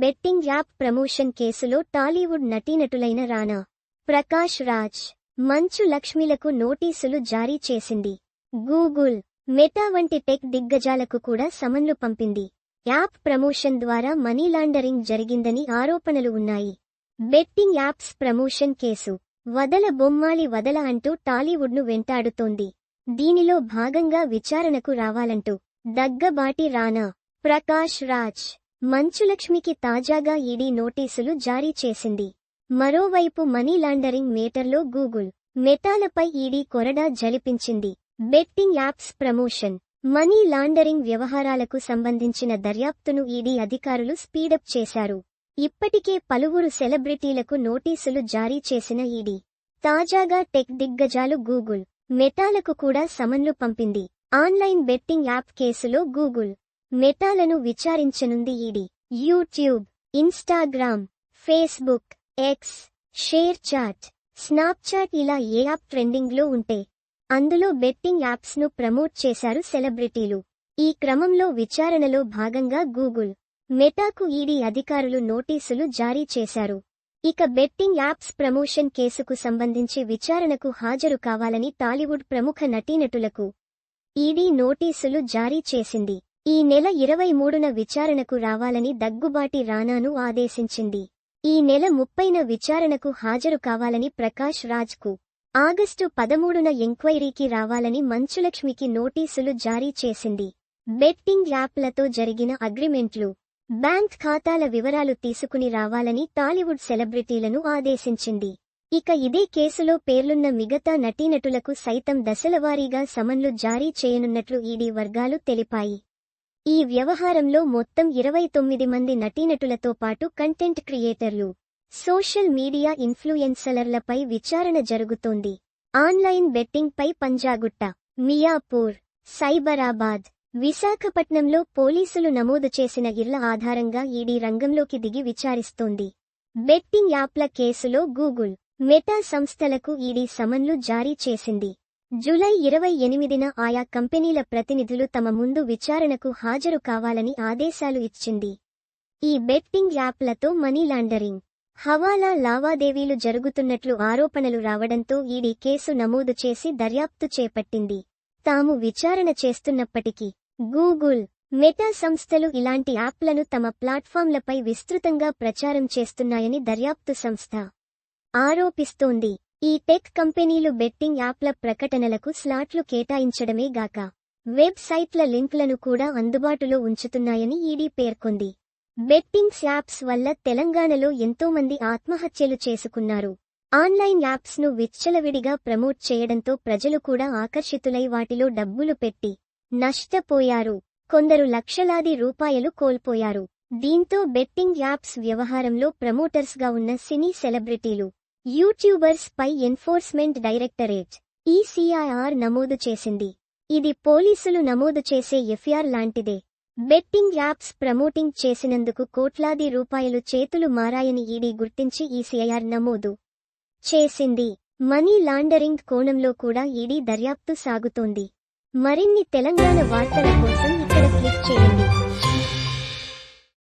Betting app promotion కేసులో టాలీవుడ్ నటీనటులైన రానా ప్రకాష్ రాజ్ మంచు లక్ష్మిలకు నోటీసులు జారీ చేసింది. గూగుల్ మెటా వంటి టెక్ దిగ్గజాలకు కూడా సమన్లు పంపింది. యాప్ ప్రమోషన్ ద్వారా మనీ లాండరింగ్ జరిగిందని ఆరోపణలు ఉన్నాయి. బెట్టింగ్ యాప్స్ ప్రమోషన్ కేసు వదల బొమ్మాలి వదల అంటూ టాలీవుడ్ను వెంటాడుతోంది. దీనిలో భాగంగా విచారణకు రావాలంటూ దగ్గబాటి రానా ప్రకాష్ రాజ్ మంచులక్ష్మికి తాజాగా ఈడీ నోటీసులు జారీ చేసింది. మరోవైపు మనీ లాండరింగ్ మేటర్లో గూగుల్ మెటాలపై ఈడీ కొరడా జలిపించింది betting apps promotion. Money laundering వ్యవహారాలకు సంబంధించిన దర్యాప్తును ఈడీ అధికారులు స్పీడప్ చేశారు. ఇప్పటికే పలువురు సెలబ్రిటీలకు నోటీసులు జారీ చేసిన ఈడీ. తాజాగా టెక్ దిగ్గజాలు గూగుల్ మెటాలకు కూడా సమన్లు పంపింది. ఆన్లైన్ బెట్టింగ్ యాప్ కేసులో గూగుల్ మెటాలను విచారించనుంది ED. YouTube Instagram Facebook X ShareChat Snapchat ఇలా ఏ యాప్ ట్రెండింగ్లో ఉంటే అందులో బెట్టింగ్ యాప్స్ను ప్రమోట్ చేశారు సెలబ్రిటీలు. ఈ క్రమంలో విచారణలో భాగంగా గూగుల్ మెటాకు ఈడీ అధికారులు నోటీసులు జారీ చేశారు. ఇక బెట్టింగ్ యాప్స్ ప్రమోషన్ కేసుకు సంబంధించి విచారణకు హాజరు కావాలని టాలీవుడ్ ప్రముఖ నటీనటులకు ఈడీ నోటీసులు జారీ చేసింది. ఈ నెల ఇరవై మూడున విచారణకు రావాలని దగ్గుబాటి రానాను ఆదేశించింది. ఈ నెల ముప్పైన విచారణకు హాజరు కావాలని ప్రకాష్ రాజ్కు ఆగస్టు పదమూడున ఎంక్వైరీకి రావాలని మంచులక్ష్మికి నోటీసులు జారీ చేసింది. బెట్టింగ్ యాప్లతో జరిగిన అగ్రిమెంట్లు బ్యాంక్ ఖాతాల వివరాలు తీసుకుని రావాలని టాలీవుడ్ సెలబ్రిటీలను ఆదేశించింది. ఇక ఇదే కేసులో పేర్లున్న మిగతా నటీనటులకు సైతం దశలవారీగా సమన్లు జారీ చేయనున్నట్లు ఈడీ వర్గాలు తెలిపాయి. ఈ వ్యవహారంలో మొత్తం ఇరవై తొమ్మిది మంది నటీనటులతో పాటు కంటెంట్ క్రియేటర్లు సోషల్ మీడియా ఇన్ఫ్లుయెన్సలర్లపై విచారణ జరుగుతోంది. ఆన్లైన్ బెట్టింగ్ పై పంజాగుట్ట మియాపూర్ సైబరాబాద్ విశాఖపట్నంలో పోలీసులు నమోదు చేసిన ఇళ్ళ ఆధారంగా ఈడీ రంగంలోకి దిగి విచారిస్తోంది. బెట్టింగ్ యాప్ల కేసులో గూగుల్ మెటా సంస్థలకు ఈడీ సమన్లు జారీ చేసింది. జూలై ఇరవై ఎనిమిదిన ఆయా కంపెనీల ప్రతినిధులు తమ ముందు విచారణకు హాజరు కావాలని ఆదేశాలు ఇచ్చింది. ఈ బెట్టింగ్ యాప్లతో మనీ లాండరింగ్. హవాలా లావాదేవీలు జరుగుతున్నట్లు ఆరోపణలు రావడంతో ఈడీ కేసు నమోదు చేసి దర్యాప్తు చేపట్టింది. తాము విచారణ చేస్తున్నప్పటికీ గూగుల్ మెటా సంస్థలు ఇలాంటి యాప్లను తమ ప్లాట్ఫామ్లపై విస్తృతంగా ప్రచారం చేస్తున్నాయని దర్యాప్తు సంస్థ ఆరోపిస్తోంది. ఈ టెక్ కంపెనీలు బెట్టింగ్ యాప్ల ప్రకటనలకు స్లాట్లు కేటాయించడమే గాక వెబ్ సైట్ల లింక్లను కూడా అందుబాటులో ఉంచుతున్నాయని ఈడీ పేర్కొంది. బెట్టింగ్స్ యాప్స్ వల్ల తెలంగాణలో ఎంతోమంది ఆత్మహత్యలు చేసుకున్నారు. ఆన్లైన్ యాప్స్ను విచ్చలవిడిగా ప్రమోట్ చేయడంతో ప్రజలు కూడా ఆకర్షితులై వాటిలో డబ్బులు పెట్టి నష్టపోయారు. కొందరు లక్షలాది రూపాయలు కోల్పోయారు. దీంతో బెట్టింగ్ యాప్స్ వ్యవహారంలో ప్రమోటర్స్గా ఉన్న సినీ సెలబ్రిటీలు యూట్యూబర్స్ పై ఎన్ఫోర్స్మెంట్ డైరెక్టరేట్ ఈసీఐఆర్ నమోదు చేసింది. ఇది పోలీసులు నమోదు చేసే ఎఫ్ఆర్ లాంటిదే. బెట్టింగ్ యాప్స్ ప్రమోటింగ్ చేసినందుకు కోట్లాది రూపాయలు చేతులు మారాయని ఈడీ గుర్తించి ఈసీఐఆర్ నమోదు చేసింది. మనీ లాండరింగ్ కోణంలో కూడా ఈడీ దర్యాప్తు సాగుతోంది. మరిన్ని తెలంగాణ వార్తల కోసం ఇక్కడ క్లిక్ చేయండి.